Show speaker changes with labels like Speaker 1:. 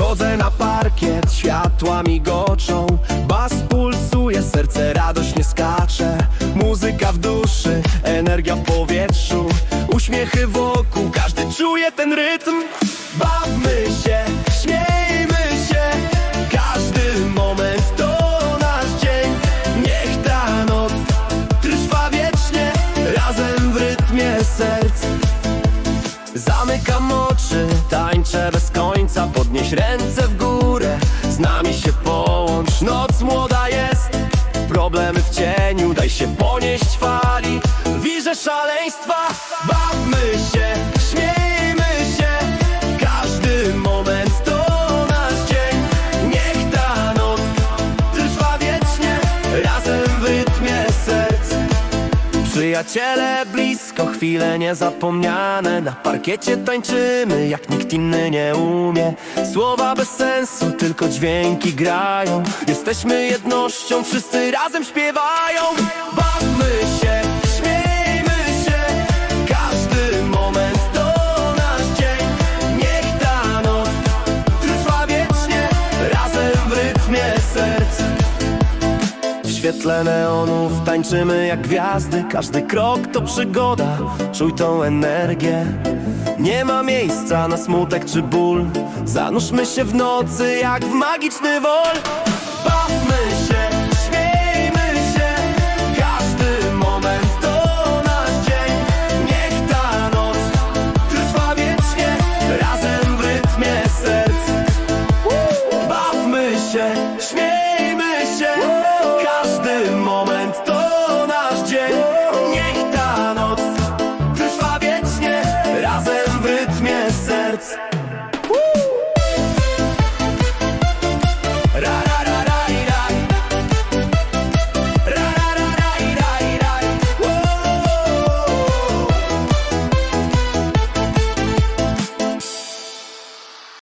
Speaker 1: Wchodzę na parkiet, światła migoczą Bas pulsuje, serce radośnie skacze. Muzyka w duszy, energia w powietrzu. Uśmiechy wokół, każdy czuje ten rytm Podnieś ręce w górę, z nami się połącz. Noc młoda jest, problemy w cieniu Daj się ponieść fali, wirze szaleństwa Bawmy się, Przyjaciele blisko, chwile niezapomniane. Na parkiecie tańczymy, jak nikt inny nie umie. Słowa bez sensu, tylko dźwięki grają. Jesteśmy jednością, wszyscy razem śpiewają. Bawmy świetle neonów tańczymy jak gwiazdy. Każdy krok to przygoda, czuj tą energię. Nie ma miejsca na smutek czy ból. Zanurzmy się w nocy jak w magiczny wol. Bawmy się, śmiejmy się. Każdy moment to nasz dzień. Niech ta noc trwa wiecznie Razem w rytmie serc. Bawmy się, śmiejmy się.